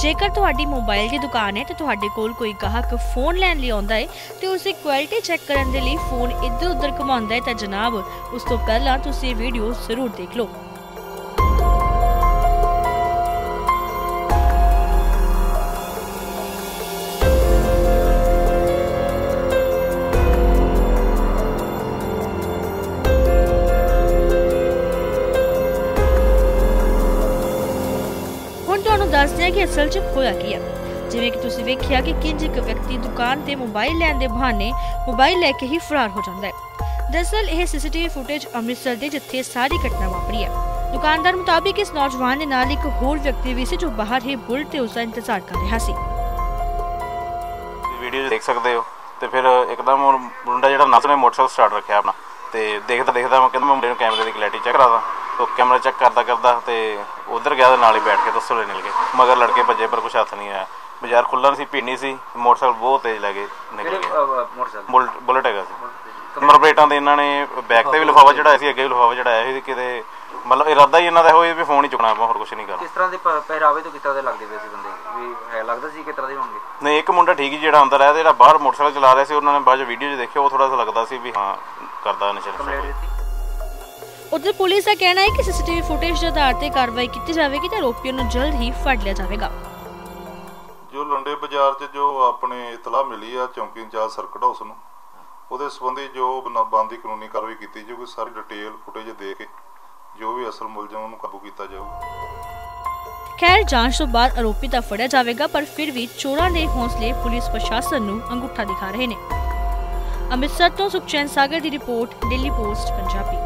ਜੇਕਰ ਤੁਹਾਡੀ ਮੋਬਾਈਲ ਦੀ ਦੁਕਾਨ ਹੈ ਤੇ ਤੁਹਾਡੇ ਕੋਲ ਕੋਈ ਗਾਹਕ ਫੋਨ ਲੈਣ ਲਈ ਆਉਂਦਾ ਹੈ ਤੇ ਉਸ ਦੀ ਕੁਆਲਿਟੀ ਚੈੱਕ ਕਰਨ ਦੇ ਲਈ ਫੋਨ ਇੱਧਰ ਉੱਧਰ ਘੁਮਾਉਂਦਾ ਹੈ ਤਾਂ ਜਨਾਬ, ਉਸ ਤੋਂ ਪਹਿਲਾਂ ਤੁਸੀਂ ਇਹ ਵੀਡੀਓ ਜ਼ਰੂਰ ਦੇਖ ਲਓ। ਤੁਹਾਨੂੰ ਦੱਸਦੇ ਹਾਂ ਕਿ ਅਸਲ 'ਚ ਹੋਇਆ ਕੀ ਹੈ ਜਿਵੇਂ ਕਿ ਤੁਸੀਂ ਵੇਖਿਆ ਕਿ ਕਿੰਜ ਇੱਕ ਵਿਅਕਤੀ ਦੁਕਾਨ ਤੇ ਮੋਬਾਈਲ ਲੈਣ ਦੇ ਬਹਾਨੇ ਮੋਬਾਈਲ ਲੈ ਕੇ ਹੀ ਫਰਾਰ ਹੋ ਜਾਂਦਾ ਹੈ। ਦਰਅਸਲ ਇਹ ਸੀਸੀਟੀਵੀ ਫੁਟੇਜ ਅੰਮ੍ਰਿਤਸਰ ਦੇ ਜਿੱਥੇ ਸਾਰੀ ਘਟਨਾ ਵਾਪਰੀ ਹੈ ਦੁਕਾਨਦਾਰ ਮੁਤਾਬਿਕ ਇਸ ਨੌਜਵਾਨ ਦੇ ਨਾਲ ਇੱਕ ਹੋਰ ਵਿਅਕਤੀ ਵੀ ਸੀ ਜੋ ਬਾਹਰ ਹੀ ਬੁਲਟ ਤੇ ਉਸ ਦਾ ਇੰਤਜ਼ਾਰ ਕਰ ਰਿਹਾ ਸੀ। ਵੀਡੀਓ ਦੇਖ ਸਕਦੇ ਹੋ ਤੇ ਫਿਰ ਇੱਕਦਮ ਮੁੰਡਾ ਜਿਹੜਾ ਨੱਸ ਨੇ ਮੋਟਰਸਾਈਕਲ ਸਟਾਰਟ ਰੱਖਿਆ ਆਪਣਾ ਤੇ ਦੇਖਦਾ ਦੇਖਦਾ ਮੈਂ ਕਹਿੰਦਾ ਮੈਂ ਮੁੰਡੇ ਨੂੰ ਕੈਮਰੇ ਦੀ ਕਲੈਰਿਟੀ ਚੈੱਕ ਕਰਾਦਾ ਤੋ ਕੈਮਰਾ ਚੈੱਕ ਕਰਦਾ ਕਰਦਾ ਤੇ ਉਧਰ ਗਿਆ ਤੇ ਨਾਲ ਹੀ ਬੈਠ ਕੇ ਤਸਲੇ ਨਿਕਲ ਗਏ। ਮਗਰ ਲੜਕੇ ਭੱਜੇ ਪਰ ਕੁਛ ਹੱਥ ਨਹੀਂ ਆਇਆ। ਬਾਜ਼ਾਰ ਖੁੱਲ੍ਹਾ ਸੀ ਭੀੜ ਸੀ ਮੋਟਰਸਾਈਕਲ ਬਹੁਤ ਤੇਜ਼ ਲੈ ਕੇ ਨਿਕਲ ਗਏ। ਬੁਲਟ ਬੁਲਟ ਹੈਗਾ ਸੀ। ਨੰਬਰ ਪਲੇਟਾਂ ਤੇ ਇਹਨਾਂ ਨੇ ਬੈਕ ਤੇ ਵੀ ਲਿਫਾਫਾ ਚੜਾਇਆ ਸੀ ਅੱਗੇ ਵੀ ਲਿਫਾਫਾ ਚੜਾਇਆ ਸੀ ਕਿਤੇ ਮਤਲਬ ਇਰਾਦਾ ਹੀ ਇਹਨਾਂ ਦਾ ਹੋਇਆ ਵੀ ਫੋਨ ਹੀ ਚੁੱਕਣਾ ਆਪਾਂ ਹੋਰ ਕੁਝ ਨਹੀਂ ਕਰਨਾ। ਕਿਸ ਤਰ੍ਹਾਂ ਦੇ ਪਹਿਰਾਵੇ ਤੋਂ ਤਰ੍ਹਾਂ ਦੇ ਲੱਗਦੇ ਪਏ ਸੀ ਬੰਦੇ? ਵੀ ਹੈ ਲੱਗਦਾ ਸੀ ਕਿਸ ਤਰ੍ਹਾਂ ਦੇ ਹੋਣਗੇ? ਨਹੀਂ ਇੱਕ ਮੁੰਡਾ ਠੀਕ ਹੀ ਜਿਹੜਾ ਅੰਦਰ ਆਇਆ ਤੇ ਜਿਹੜਾ ਬਾਹਰ ਮੋਟਰਸਾਈਕਲ ਚਲਾ ਰਿਹਾ ਸੀ ਉਹਨਾਂ ਨੇ ਬਾਅਦ ਚ ਵੀਡੀਓ 'ਚ ਦੇਖਿਆ ਉਹ ਥੋੜਾ ਜਿਹਾ ਲੱਗਦਾ ਸੀ ਵੀ ਹਾਂ ਕਰਦਾ ਨਸ਼ਾ ਕੰਪਲੇਂਟ। ਦਿੱਤੀ? ਉਧਰ ਪੁਲਿਸ ਦਾ ਕਹਿਣਾ ਹੈ ਕਿ ਸੀਸੀਟੀਵੀ ਫੁਟੇਜ ਦੇ ਆਧਾਰ ਤੇ ਕਾਰਵਾਈ ਕੀਤੀ ਜਾਵੇਗੀ ਤੇ ਆਰੋਪੀਆਂ ਨੂੰ ਜਲਦ ਹੀ ਫੜ ਲਿਆ ਜਾਵੇਗਾ। ਜੋ ਲੰਡੇ ਬਾਜ਼ਾਰ 'ਚ ਜੋ ਆਪਣੇ ਇਤਲਾਹ ਮਿਲੀ ਆ ਚੌਂਕੀ ਇੰਚਾਰਜ ਸਰਕਟ ਹਾਊਸ ਨੂੰ ਉਹਦੇ ਸੰਬੰਧੀ ਜੋ ਬਣਦੀ ਕਾਨੂੰਨੀ ਕਾਰਵਾਈ ਕੀਤੀ ਜਾਊਗੀ ਸਾਰੀ ਡਿਟੇਲ ਫੁਟੇਜ ਦੇ ਕੇ ਜੋ ਵੀ ਅਸਲ ਮੁਲਜ਼ਮ ਨੂੰ ਕਾਬੂ ਕੀਤਾ ਜਾਊਗਾ। ਖੈਰ ਜਾਂਚ ਤੋਂ ਬਾਅਦ ਆਰੋਪੀ ਤਾਂ ਫੜਿਆ ਜਾਵੇਗਾ ਪਰ ਫਿਰ ਵੀ ਚੋਰਾਂ ਦੇ ਹੌਸਲੇ ਪੁਲਿਸ ਪ੍ਰਸ਼ਾਸਨ ਨੂੰ ਅੰਗੂਠਾ ਦਿਖਾ ਰਹੇ ਨੇ। ਅੰਮ੍ਰਿਤਸਰ ਤੋਂ ਸੁਖਚੈਨ ਸਾਗਰ ਦੀ ਰਿਪੋਰਟ ਦਿੱਲੀ ਪੋਸਟ ਪੰਜਾਬੀ।